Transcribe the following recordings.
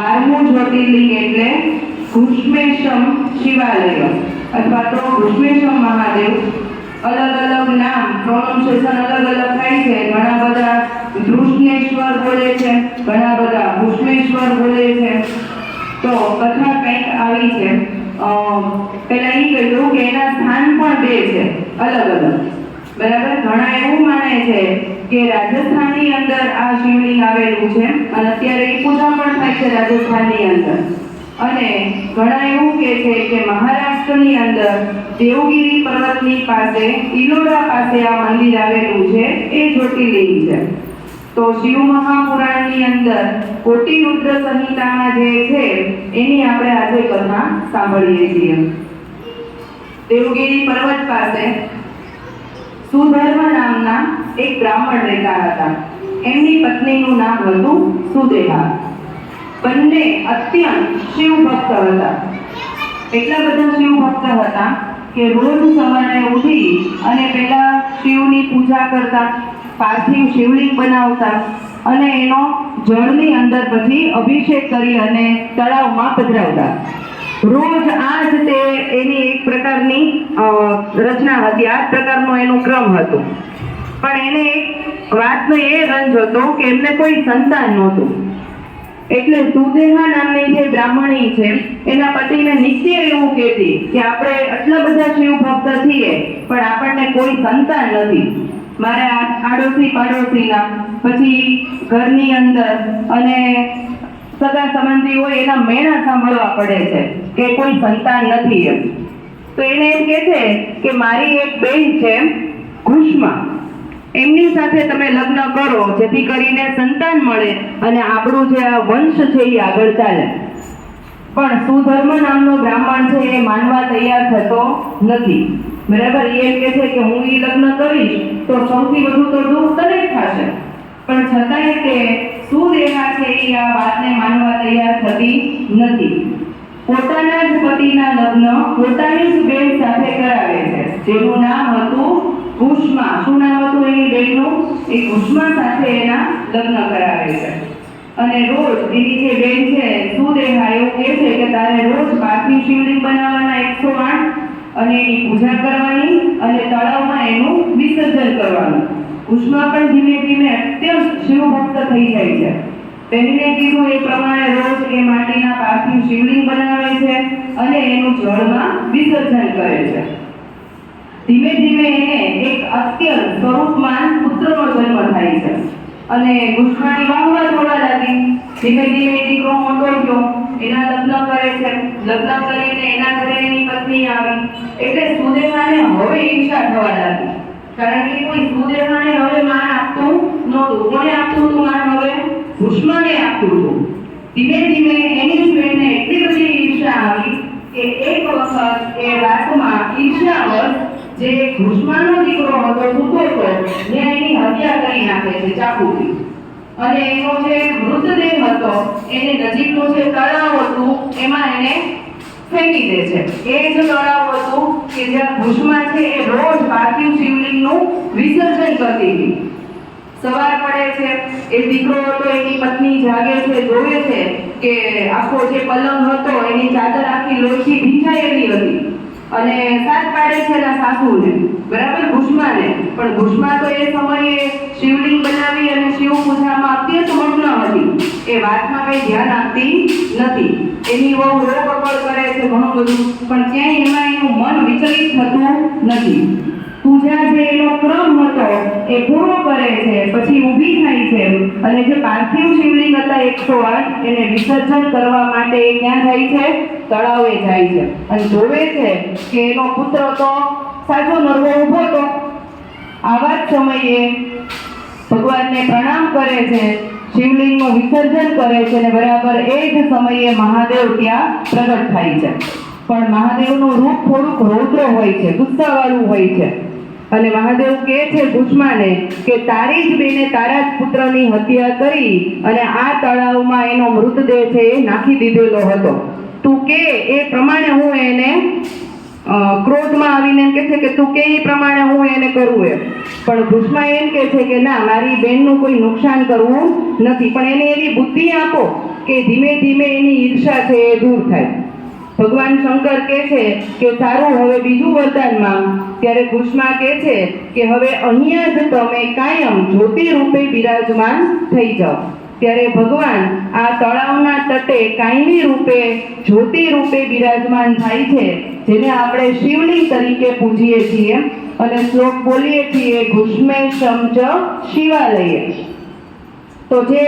બારમું જ્યોતિર્લિંગ એટલે ઘુષ્મેશમ શિવાલય, અથવા તો ઘુષ્મેશમ મહાદેવ. અલગ અલગ નામ પ્રોનાઉન્સિએશન અલગ અલગ થાય છે. ઘણા બધા ધૃષ્ણેશ્વર બોલે છે, ઘણા બધા ભૂષ્મેશ્વર બોલે છે. તો કથા કંઈક આવી છે. પહેલાં એ કહ્યું કે એના સ્થાન પણ બે છે, અલગ અલગ. બરાબર? ઘણા એવું માને છે કે રાજસ્થાનની અંદર આ શિવલિંગ આવેલું છે અને અત્યારે એ પૂજા પણ થાય છે રાજસ્થાનની અંદર. અને ઘણા એવું કહે છે કે મહારાષ્ટ્રની અંદર દેવગીરી પર્વતની પાસે ઇલોરા પાસે આ મંદિર આવેલું છે, એ જ્યોતિર્લિંગ છે. તો શિવ મહાપુરાણની અંદર કોટી રુદ્ર સંહિતામાં જે છે, એની આપણે આજે કથા સાંભળીએ છીએ. દેવગીરી પર્વત પાસે સુધર્મ નામના એક બ્રાહ્મણ રહેતા હતા. એમની પત્નીનું નામ હતું સુદેહા. બંને અત્યંત શિવ ભક્ત હતા. એટલા બધા શિવ ભક્ત હતા કે રોજ સવારે ઉઠી અને પહેલા શિવની પૂજા કરતા, પાર્થિવ શિવલિંગ બનાવતા અને એનો જળની અંદર પછી અભિષેક કરી અને તળાવમાં પધરાવતા. રોજ આ જ તે એની એક પ્રકારની રચના હતી. આ પ્રકારનો એનો ક્રમ હતો. પણ એને એક વાતનો એ રંજ હતો કે એમને કોઈ સંતાન નહોતું. એટલે સુદેહા નામની જે બ્રાહ્મણી છે, એના પતિને નિત્ય એવું કહેતી કે આપણે આટલા બધા શિવ ભક્ત છીએ, પણ આપણને કોઈ સંતાન નથી. મારે આડોશી પાડોશીના પછી ઘરની અંદર અને સગા સંબંધી હોય એના મેણા સાંભળવા પડે છે કે કોઈ સંતાન નથી એમ. તો એને એમ કહે છે કે મારી એક બેન છે, ઘુષ્મા. એમની સાથે તમે લગ્ન કરો, જેથી કરીને સંતાન મળે અને આપણું જે આ વંશ છે એ આગળ ચાલે. પણ સુધર્મ નામનો બ્રાહ્મણ છે એ માનવા તૈયાર થતો નથી. બરાબર? એ એમ કહે છે કે હું એ લગ્ન કરીશ તો સૌથી વધુ તો દુઃખ તને થશે. પણ છતાંય તે સુદેહા છે એ આ વાતને માનવા તૈયાર થતી નથી. પોતાના જ પતિના લગ્ન પોતાની જ બેન સાથે કરાવે છે. જેનું નામ હતું કુષ્મા. શું નામ હતું એની બેનનું? એ કુષ્મા સાથે એના લગ્ન કરાવે છે. અને રોજ એની જે બેન છે સુદેહા એવું કહે છે કે તારે રોજ પાર્થિવ શિવલિંગ બનાવવાના એકસો આઠ અને એની પૂજા કરવાની અને તળાવમાં એનું વિસર્જન કરવાનું. કુષ્મા પણ ધીમે ધીમે અત્યંત શિવભક્ત થઈ જાય છે. તેણીને કીધું એ પ્રમાણે રોજ એ માટીના પાર્થિવ શિવલિંગ બનાવે છે અને એનું જળમાં વિસર્જન કરે છે. ધીમે ધીમે એને એક અત્યંત સ્વરૂપમાન પુત્રનો જન્મ થાય છે. અને કૃષ્ણની વાહવા થોડા લાગી. ધીમે ધીમે દીકરો મોટો થયો. એના લગ્ન કરે છે. લગ્ન કરીને એના ઘરે એની પત્ની આવી. એટલે સુદેવાને હવે ઈચ્છા થવા લાગી. કારણ કે કોઈ સુદેહાને હવે માન આપતું નહોતું. કોને આપતું હતું માન હવે કૃષ્ણને આપતું હતું. ધીમે ધીમે એની બેનને એટલી બધી ઈર્ષા આવી કે એક વખત એ રાતમાં ઈર્ષાવશ જે કૃષ્ણનો દીકરો હતો સૂતો હતો ને એની હત્યા કરી નાખે છે ચાકુથી. અને એનો જે મૃતદેહ હતો, એને નજીકનું જે તળાવ હતું, એમાં એને ફેંકી દે છે. એ જ તળાવ હતું કે જ્યાં ભુજમાં છે એ રોજ પાર્થિવ શિવલિંગનું વિસર્જન કરતી હતી. સવાર પડે છે, એ દીકરો હતો, એની પત્ની જાગે છે, જોવે છે કે આખો જે પલંગ હતો, એની ચાદર આખી લોહીથી ભીંજાયેલી હતી. અને સાત પાડે છે એના સાસુને. બરાબર? ભૂષ્માને. પણ ભૂષ્મા તો એ સમયે શિવલિંગ બનાવી અને શિવ પૂજામાં અત્યંત મગ્ન હતી. એ વાતમાં કઈ ધ્યાન આપતી નથી. એની બહુ રોકકળ કરે છે ઘણું બધું. પણ ક્યાંય એમાં એનું મન વિચલિત થતું નથી. પૂજા જે એનો ક્રમ હતો, એ પૂરો કરે છે, પછી ઊભી થાય છે. અને જે પાર્થિવ શિવલિંગ હતા એકસો આઠ એને વિસર્જન કરવા માટે એ ક્યાં જાય છે? તળાવે જાય છે. અને જોવે છે કે એનો પુત્ર તો સાચો નરવો ઊભો હતો. આવા જ સમયે ભગવાનને પ્રણામ કરે છે, શિવલિંગનું વિસર્જન કરે છે અને બરાબર એ જ સમયે મહાદેવ ત્યાં પ્રગટ થાય છે. પણ મહાદેવનું રૂપ થોડુંક રૌદ્ર હોય છે, ગુસ્સાવાળું હોય છે. અને મહાદેવ કહે છે કુષ્માને કે તારી જ બેને તારા જ પુત્રની હત્યા કરી અને આ તળાવમાં એનો મૃતદેહ છે એ નાખી દીધેલો હતો. તું કે એ પ્રમાણે હું એને ક્રોધમાં આવીને એમ કે છે કે તું કે એ પ્રમાણે હું એને કરું એમ. પણ ભૂષમાં એમ કે છે કે ના, મારી બહેનનું કોઈ નુકસાન કરવું નથી. પણ એને એવી બુદ્ધિ આપો કે ધીમે ધીમે એની ઈર્ષા છે એ દૂર થાય. ભગવાન શંકર કહે છે કે સારું, હવે બીજું વરદાનમાં ત્યારે ભૂષમાં કહે છે કે હવે અહીંયા જ તમે કાયમ જ્યોતિ રૂપે બિરાજમાન થઈ જાઓ. ત્યારે ભગવાન આ તળાવના તટે કાયમી રૂપે, જ્યોતિ રૂપે બિરાજમાન થાય છે, જેને આપણે શિવલિંગ તરીકે પૂજીએ છીએ અને શ્લોક બોલીએ છીએ, ઘુષ્મે સમજ શિવાલયે. તો જે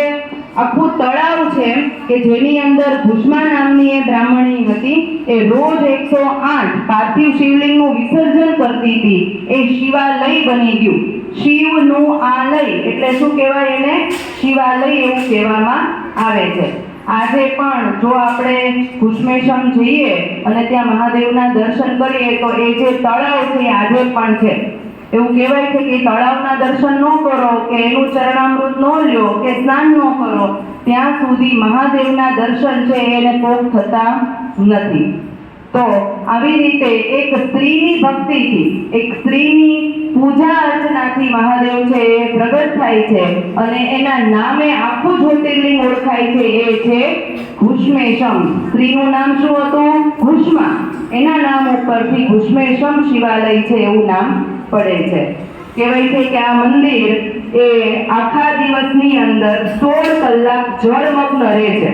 આખું તળાવ છે, કે જેની અંદર ભુષ્મા નામની એ બ્રાહ્મણી હતી, એ રોજ એકસો આઠ પાર્થિવ શિવલિંગનું વિસર્જન કરતી હતી, એ શિવાલય બની ગયું. શિવનું આલય, એટલે શું કહેવાય એને? શિવાલય એવું કહેવામાં આવે છે. આજે પણ જો આપણે ઘુષ્મેશમ જઈએ અને ત્યાં મહાદેવના દર્શન કરીએ, તો એ જે તળાવ છે આજે પણ છે. એવું કહેવાય છે કે તળાવના દર્શન ન કરો, કે એનું ચરણામૃત ન લ્યો, કે સ્નાન ન કરો. ત્યાં સુધી મહાદેવના દર્શન છે એને કોક થતા નથી. તો આવી રીતે એક સ્ત્રીની ભક્તિથી, એક સ્ત્રીની પૂજા અર્ચનાથી મહાદેવ છે, એ પ્રગટ થાય છે અને એના નામે આખું જ્યોતિર્લિંગ ઓળખાય છે, એ છે ઘુષ્મેશમ. સ્ત્રીનું નામ શું હતું? ઘુષ્મા. એના નામ ઉપરથી ઘુષ્મેશમ શિવાલય છે, એવું નામ પડે છે. કહેવાય છે કે આ મંદિર એ આખા દિવસની અંદર સોળ કલાક જળમગ્ન રહે છે.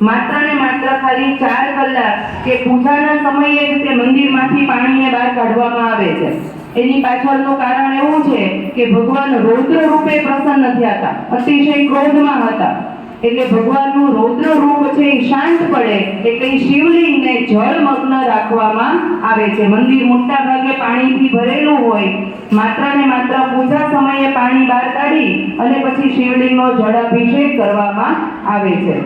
માત્ર ને માત્ર ખાલી ચાર કલાક કે પૂજાના સમયે જ તે મંદિરમાંથી પાણીને બહાર કાઢવામાં આવે છે. એની પાછળનું કારણ એવું છે કે ભગવાન રૌદ્ર રૂપે પ્રસન્ન થયા હતા. અતિશય ક્રોધમાં હતા. એટલે ભગવાનનું રૌદ્ર રૂપ છે એ શાંત પડે એટલે શિવલિંગને જળમગ્ન રાખવામાં આવે છે. મંદિર મોટા ભાગે પાણીથી ભરેલું હોય. માત્ર ને માત્ર પૂજા સમયે પાણી બહાર કાઢી અને પછી શિવલિંગનો જળાભિષેક કરવામાં આવે છે.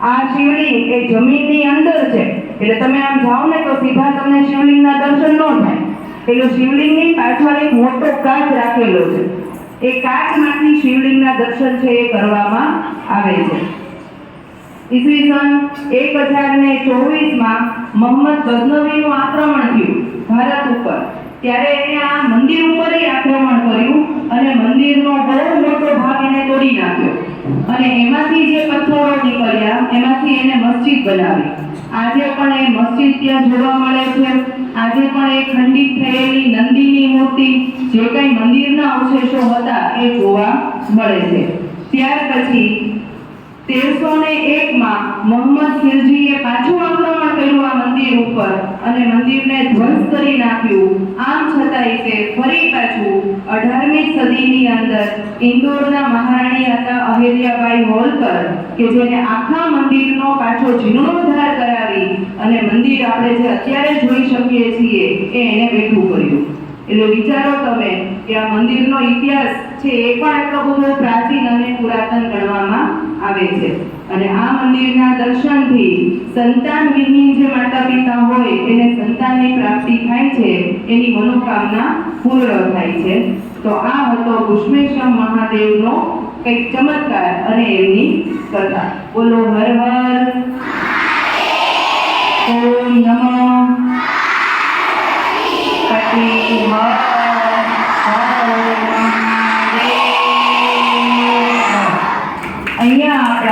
આ શિવલિંગ એ જમીનની અંદર છે. એટલે તમે આમ જાઓ ને તો સીધા તમને શિવલિંગના દર્શન ન થાય. એટલે શિવલિંગની પાછળ એક મોટો કાચ રાખેલો છે. એ કાચમાંથી શિવલિંગના દર્શન છે એ કરવામાં આવે છે. ઈસવીસન એક હજાર ને ચોવીસમાં મોહમ્મદ ગઝનવીનું આક્રમણ થયું ભારત ઉપર. ત્યારે એને આ મંદિર ઉપર આક્રમણ કર્યું અને મંદિરનો બહુ મોટો ભાગ એને તોડી નાખ્યો. અને એમાંથી જે પથ્થરો નીકળ્યા એમાંથી એને મસ્જિદ બનાવી. આજે પણ એ મસ્જિદ ત્યાં જોવા મળે છે. આજે પણ એ ખંડિત થયેલી નંદીની મૂર્તિ જે કંઈ મંદિરના અવશેષો હતા એ જોવા મળે છે. ત્યાર પછી તેરસો ને એકમાં અંદર ઇન્દોરના મહારાણી હતા અહેલ્યાબાઈ હોલકર, કે જેને આખા મંદિરનો પાછો જીર્ણોદ્ધાર કરાવી અને મંદિર આપણે જે અત્યારે જોઈ શકીએ છીએ એને બેઠું કર્યું એટલે વિચારો તમે કે આ મંદિરનો ઇતિહાસ છે એ પણ એટલો બધો પ્રાચીન અને પુરાતન ગણવામાં આવે છે. અને આ મંદિરના દર્શનથી સંતાન વિહીન જે માતા પિતા હોય એને સંતાનની પ્રાપ્તિ થાય છે, એની મનોકામના પૂર્ણ થાય છે. તો આ હતો પુષ્પેશ્વર મહાદેવનો કંઈક ચમત્કાર અને એમની કથા. બોલો હર હર. ઓમ નમઃ.